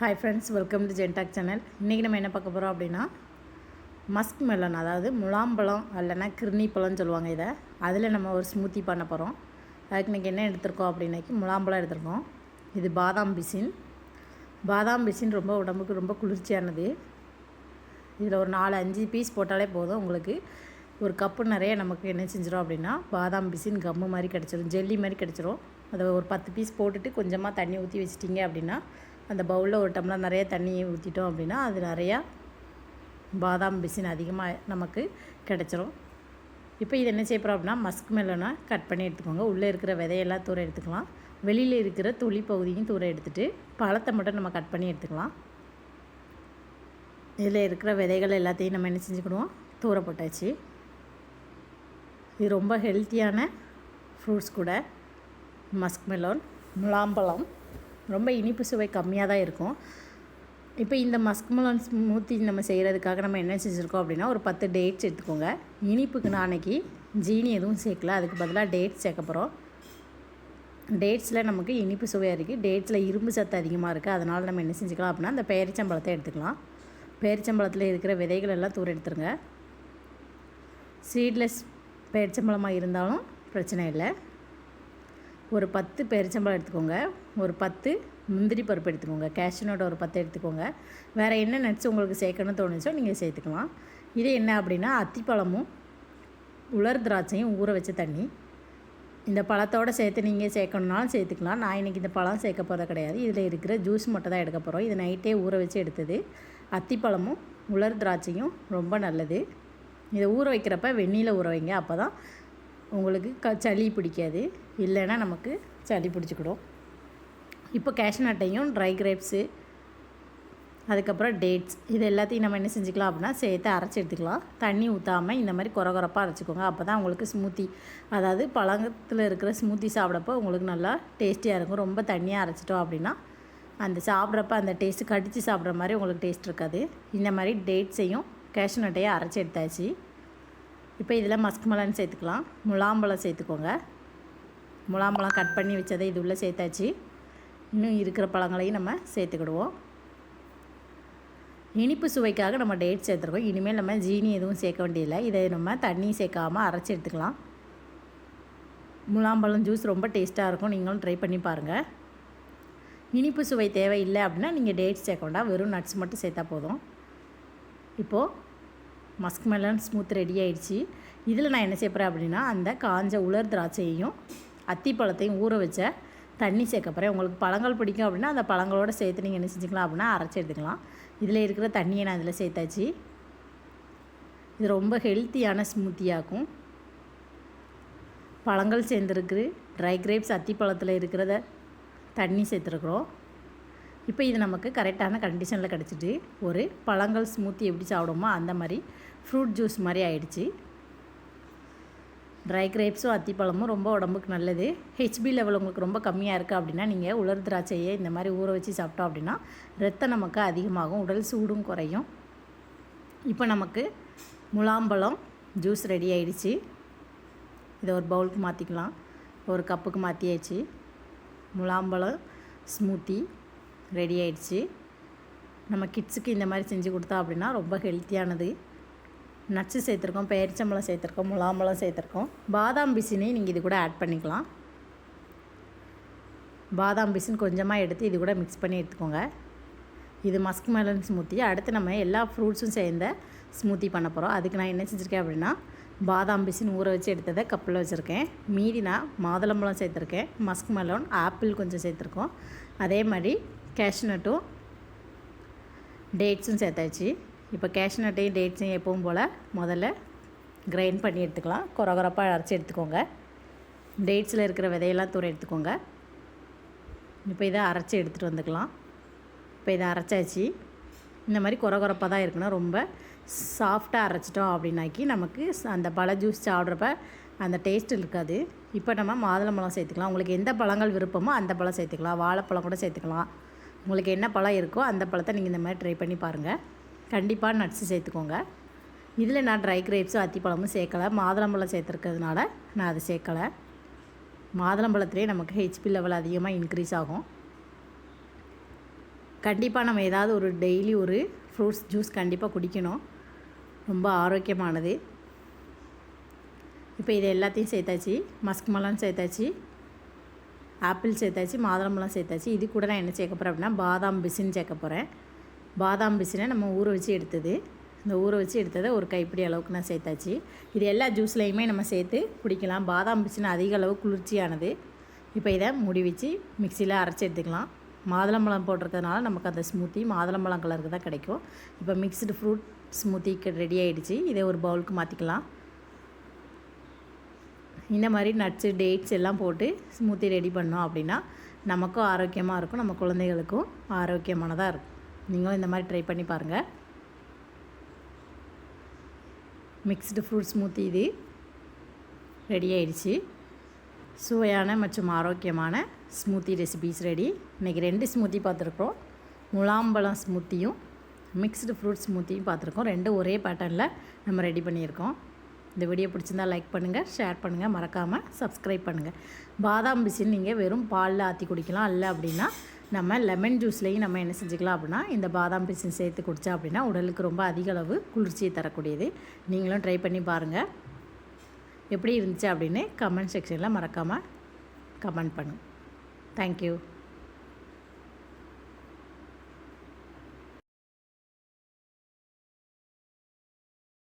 Hi friends welcome to ஜென்டாக் channel இன்றைக்கி நம்ம என்ன பார்க்க போகிறோம் அப்படின்னா மஸ்க் மெலன் அதாவது முலாம்பழம் இல்லைன்னா கிருணி பழம்னு சொல்லுவாங்க இதை. அதில் நம்ம ஒரு ஸ்மூத்தி பண்ண போகிறோம் அதுக்கு இன்றைக்கி என்ன எடுத்திருக்கோம் அப்படின்னாக்கி முலாம்பழம் எடுத்திருக்கோம். இது பாதாம் பிசின். பாதாம் பிசின் ரொம்ப உடம்புக்கு ரொம்ப குளிர்ச்சியானது. இதில் ஒரு நாலு அஞ்சு பீஸ் போட்டாலே போதும். உங்களுக்கு ஒரு கப்பு நிறைய நமக்கு என்ன செஞ்சிடும் அப்படின்னா பாதாம் பிசின் கம்மு மாதிரி கிடச்சிரும். ஜெல்லி மாதிரி கிடச்சிரும். அதை ஒரு பத்து பீஸ் போட்டுட்டு கொஞ்சமாக தண்ணி ஊற்றி வச்சிட்டிங்க அப்படின்னா அந்த பவுலில் ஒரு டம்ளர் நிறைய தண்ணியை ஊற்றிட்டோம் அப்படின்னா அது நிறையா பாதாம் பிசின் அதிகமாக நமக்கு கிடச்சிரும். இப்போ இது என்ன செய்ய போகிறோம் அப்படின்னா மஸ்க் மெலனை கட் பண்ணி எடுத்துக்கோங்க. உள்ளே இருக்கிற விதையெல்லாம் தூரம் எடுத்துக்கலாம். வெளியில் இருக்கிற துளி பகுதியும் தூரம் எடுத்துகிட்டு பழத்தை மட்டும் நம்ம கட் பண்ணி எடுத்துக்கலாம். இதில் இருக்கிற விதைகள் எல்லாத்தையும் நம்ம என்ன செஞ்சுக்கிடுவோம்? தூர போட்டாச்சு. இது ரொம்ப ஹெல்த்தியான ஃப்ரூட்ஸ் கூட மஸ்க் மெலோன் முலாம்பழம் ரொம்ப இனிப்பு சுவை கம்மியாக தான் இருக்கும். இப்போ இந்த மஸ்க்மலன் ஸ்மூத்தி நம்ம செய்கிறதுக்காக நம்ம என்ன செஞ்சுருக்கோம் அப்படின்னா ஒரு பத்து டேட்ஸ் எடுத்துக்கோங்க. இனிப்புக்கு நான் ஜீனி எதுவும் சேர்க்கல. அதுக்கு பதிலாக டேட்ஸ் சேர்க்க போகிறோம் டேட்ஸில் நமக்கு இனிப்பு சுவையாக இருக்குது டேட்ஸில் இரும்பு சத்து அதிகமாக இருக்குது அதனால் நம்ம என்ன செஞ்சுக்கலாம் அப்படின்னா அந்த பேரிச்சம்பழத்தை எடுத்துக்கலாம். பேரிச்சம்பழத்தில் இருக்கிற விதைகள் எல்லாம் தூர எடுத்துருங்க. சீட்லெஸ் பேரிச்சம்பழமாக இருந்தாலும் பிரச்சனை இல்லை. ஒரு பத்து பெருச்சம்பழம் எடுத்துக்கோங்க. ஒரு பத்து முந்திரி பருப்பு எடுத்துக்கோங்க. கேஷ்யூனோட ஒரு பத்து எடுத்துக்கோங்க. வேறு என்ன நட்ஸ் உங்களுக்கு சேர்க்கணும்னு தோணுச்சோ நீங்கள் சேர்த்துக்கலாம். இது என்ன அப்படின்னா அத்திப்பழமும் உலர் திராட்சையும் ஊற வச்ச தண்ணி. இந்த பழத்தோடு சேர்த்து நீங்கள் சேர்க்கணுன்னாலும் சேர்த்துக்கலாம். நான் இன்றைக்கி இந்த பழம் சேர்க்க போகிறது கிடையாது. இதில் இருக்கிற ஜூஸ் மட்டும் தான் எடுக்க போகிறோம் இது நைட்டே ஊற வச்சு எடுத்தது. அத்திப்பழமும் உலர் திராட்சையும் ரொம்ப நல்லது. இதை ஊற வைக்கிறப்ப வெந்நியில் ஊற வைங்க. அப்போ தான் உங்களுக்கு க சளி பிடிக்காது. இல்லைன்னா நமக்கு சளி பிடிச்சிக்கிடும். இப்போ கேஷ்நட்டையும் ட்ரை கிரேப்ஸு அதுக்கப்புறம் டேட்ஸ் இது எல்லாத்தையும் நம்ம என்ன செஞ்சுக்கலாம் அப்படின்னா சேர்த்து அரைச்சி எடுத்துக்கலாம். தண்ணி ஊற்றாமல் இந்த மாதிரி குறை குறப்பாக அரைச்சிக்கோங்க. அப்போ தான் உங்களுக்கு ஸ்மூத்தி அதாவது பழங்கத்தில் இருக்கிற ஸ்மூத்தி சாப்பிட்றப்போ உங்களுக்கு நல்லா டேஸ்டியாக இருக்கும். ரொம்ப தண்ணியாக அரைச்சிட்டோம் அப்படின்னா அந்த சாப்பிட்றப்ப அந்த டேஸ்ட்டு கடித்து சாப்பிட்ற மாதிரி உங்களுக்கு டேஸ்ட் இருக்காது. இந்த மாதிரி டேட்ஸையும் கேஷ்நட்டையும் அரைச்சி எடுத்தாச்சு. இப்போ இதில் மஸ்க் மலன் சேர்த்துக்கலாம். முலாம்பழம் சேர்த்துக்கோங்க. முலாம்பழம் கட் பண்ணி வச்சதை இது உள்ளே சேர்த்தாச்சு. இன்னும் இருக்கிற பழங்களையும் நம்ம சேர்த்துக்கிடுவோம். இனிப்பு சுவைக்காக நம்ம டேட் சேர்த்துருக்கோம். இனிமேல் நம்ம ஜீனி எதுவும் சேர்க்க வேண்டியதில்லை. இதை நம்ம தண்ணி சேர்க்காமல் அரைச்சி எடுத்துக்கலாம். முலாம்பழம் ஜூஸ் ரொம்ப டேஸ்ட்டாக இருக்கும். நீங்களும் ட்ரை பண்ணி பாருங்கள் இனிப்பு சுவை தேவையில்லை அப்படின்னா நீங்கள் டேட்ஸ் சேர்க்க வேண்டாம். வெறும் நட்ஸ் மட்டும் சேர்த்தா போதும். இப்போது மஸ்க் மெலன் ஸ்மூத் ரெடி ஆயிடுச்சு. இதில் நான் என்ன செய்யப்படுறேன் அப்படின்னா அந்த காஞ்ச உலர் திராட்சையையும் அத்திப்பழத்தையும் ஊற வச்ச தண்ணி சேர்க்கப்பறேன் உங்களுக்கு பழங்கள் பிடிக்கும் அப்படின்னா அந்த பழங்களோட சேர்த்து நீங்கள் என்ன செஞ்சுக்கலாம் அப்படின்னா அரைச்சி எடுத்துக்கலாம். இதில் இருக்கிற தண்ணியை நான் இதில் சேர்த்தாச்சு. இது ரொம்ப ஹெல்த்தியான ஸ்மூத்தியாகும் பழங்கள் சேர்ந்துருக்கு. ட்ரை கிரேப்ஸ் அத்திப்பழத்தில் இருக்கிறத தண்ணி சேர்த்துருக்குறோம். இப்போ இது நமக்கு கரெக்டான கண்டிஷனில் கிடச்சிட்டு ஒரு பழங்கள் ஸ்மூத்தி எப்படி சாப்பிடுமோ அந்த மாதிரி ஃப்ரூட் ஜூஸ் மாதிரி ஆயிடுச்சு. ட்ரை கிரேப்ஸும் அத்திப்பழமும் ரொம்ப உடம்புக்கு நல்லது. ஹெச்பி லெவல் உங்களுக்கு ரொம்ப கம்மியாக இருக்குது அப்படின்னா நீங்கள் உலர் திராட்சையை இந்த மாதிரி ஊற வச்சு சாப்பிட்டோம் அப்படின்னா ரத்தம் நமக்கு அதிகமாகும் உடல் சூடும் குறையும். இப்போ நமக்கு முலாம்பழம் ஜூஸ் ரெடி ஆயிடுச்சு. இதை ஒரு பவுலுக்கு மாற்றிக்கலாம் ஒரு கப்புக்கு மாற்றியாச்சு முலாம்பழம் ஸ்மூத்தி ரெடி ஆயிடுச்சு நம்ம கிட்ஸுக்கு இந்த மாதிரி செஞ்சு கொடுத்தா அப்படின்னா ரொம்ப ஹெல்த்தியானது. நட்ஸு சேர்த்துருக்கோம் பேரிச்சம்பழம் சேர்த்துருக்கோம் முலாம்பழம் சேர்த்துருக்கோம். பாதாம் பிசினையும் நீங்கள் இது கூட ஆட் பண்ணிக்கலாம். பாதாம் பிசின் கொஞ்சமாக எடுத்து இது கூட மிக்ஸ் பண்ணி எடுத்துக்கோங்க. இது மஸ்க் மெலன் ஸ்மூத்தி. அடுத்து நம்ம எல்லா ஃப்ரூட்ஸும் சேர்ந்த ஸ்மூத்தி பண்ண போகிறோம் அதுக்கு நான் என்ன செஞ்சுருக்கேன் அப்படின்னா பாதாம் பிசின் ஊற வச்சு எடுத்ததை கப்பில் வச்சுருக்கேன். மீதி நான் மாதுளம்பழம் சேர்த்துருக்கேன். மஸ்க் மெலன் ஆப்பிள் கொஞ்சம் சேர்த்துருக்கோம். அதே மாதிரி கேஷ்நட்டும் டேட்ஸும் சேர்த்தாச்சு. இப்போ கேஷ்நட்டையும் டேட்ஸையும் எப்பவும் போல் முதல்ல கிரைண்ட் பண்ணி எடுத்துக்கலாம். குறகுறப்பாக அரைச்சி எடுத்துக்கோங்க. டேட்ஸில் இருக்கிற விதையெல்லாம் தூர எடுத்துக்கோங்க. இப்போ இதை அரைச்சி எடுத்துகிட்டு வந்துக்கலாம். இப்போ இதை அரைச்சாச்சு. இந்த மாதிரி குறகுறப்பாக தான் இருக்கணும். ரொம்ப சாஃப்டாக அரைச்சிட்டோம் அப்படின்னாக்கி நமக்கு அந்த பழ ஜூஸ் சாப்பிட்றப்ப அந்த டேஸ்ட் இருக்காது. இப்போ நம்ம மாதுளம்பழம் சேர்த்துக்கலாம். உங்களுக்கு எந்த பழங்கள் விருப்பமோ அந்த பழம் சேர்த்துக்கலாம். வாழைப்பழம் கூட சேர்த்துக்கலாம். உங்களுக்கு என்ன பழம் இருக்கோ அந்த பழத்தை நீங்கள் இந்த மாதிரி ட்ரை பண்ணி பாருங்கள் கண்டிப்பாக நட்ஸு சேர்த்துக்கோங்க. இதில் நான் ட்ரை கிரேப்ஸும் அத்திப்பழமும் சேர்க்கலை. மாதுளம்பழம் சேர்த்துருக்கிறதுனால நான் அதை சேர்க்கலை. மாதுளம்பழத்துலேயே நமக்கு ஹெச்பி லெவல் அதிகமாக இன்க்ரீஸ் ஆகும். கண்டிப்பாக நம்ம ஏதாவது ஒரு டெய்லி ஒரு ஃப்ரூட்ஸ் ஜூஸ் கண்டிப்பாக குடிக்கணும். ரொம்ப ஆரோக்கியமானது. இப்போ இது எல்லாத்தையும் சேர்த்தாச்சு. மஸ்க் மலம் சேர்த்தாச்சு. ஆப்பிள் சேர்த்தாச்சு மாதுளம்பழம் சேர்த்தாச்சு. இது கூட நான் என்ன சேர்க்க போகிறேன் அப்படின்னா பாதாம் பிசின் சேர்க்க போகிறேன் பாதாம் பிசினை நம்ம ஊற வச்சு எடுத்தது. இந்த ஊற வச்சு எடுத்ததை ஒரு கைப்பிடி அளவுக்கு நான் சேர்த்தாச்சு. இது எல்லா ஜூஸ்லேயுமே நம்ம சேர்த்து குடிக்கலாம். பாதாம் பிசின் அதிக அளவு குளிர்ச்சியானது. இப்போ இதை மூடி வச்சு மிக்சியில் அரைச்சி எடுத்துக்கலாம். மாதுளம்பழம் போட்டிருக்கிறதுனால நமக்கு அந்த ஸ்மூத்தி மாதுளம்பழம் கலருக்கு தான் கிடைக்கும். இப்போ மிக்ஸ்டு ஃப்ரூட் ஸ்மூத்தி ரெடி ஆகிடுச்சு இதை ஒரு பவுலுக்கு மாற்றிக்கலாம் இந்த மாதிரி நட்ஸு டேட்ஸ் எல்லாம் போட்டு ஸ்மூத்தி ரெடி பண்ணோம் அப்படின்னா நமக்கும் ஆரோக்கியமாக இருக்கும் நம்ம குழந்தைகளுக்கும் ஆரோக்கியமானதாக இருக்கும். நீங்களும் இந்த மாதிரி ட்ரை பண்ணி பாருங்கள் மிக்ஸ்டு ஃப்ரூட் ஸ்மூத்தி இது ரெடி ஆயிடுச்சு. சுவையான மற்றும் ஆரோக்கியமான ஸ்மூத்தி ரெசிபீஸ் ரெடி இன்றைக்கி ரெண்டு ஸ்மூத்தி பார்த்துருக்குறோம். முலாம்பழம் ஸ்மூத்தியும் மிக்ஸ்டு ஃப்ரூட் ஸ்மூத்தியும் பார்த்துருக்கோம். ரெண்டும் ஒரே பேட்டர்னில் நம்ம ரெடி பண்ணியிருக்கோம். இந்த வீடியோ பிடிச்சிருந்தா லைக் பண்ணுங்கள் ஷேர் பண்ணுங்கள் மறக்காமல் சப்ஸ்கிரைப் பண்ணுங்கள் பாதாம் பிசின் நீங்கள் வெறும் பாலில் ஆற்றி குடிக்கலாம் இல்லை அப்படின்னா நம்ம லெமன் ஜூஸ்லேயும் நம்ம என்ன செஞ்சுக்கலாம் அப்படின்னா இந்த பாதாம் பிசின் சேர்த்து குடித்தா அப்படின்னா உடலுக்கு ரொம்ப அதிக அளவு குளிர்ச்சியை தரக்கூடியது. நீங்களும் ட்ரை பண்ணி பாருங்கள் எப்படி இருந்துச்சு அப்படின்னு கமெண்ட் செக்ஷனில் மறக்காமல் கமெண்ட் பண்ணுங்கள் தேங்க்யூ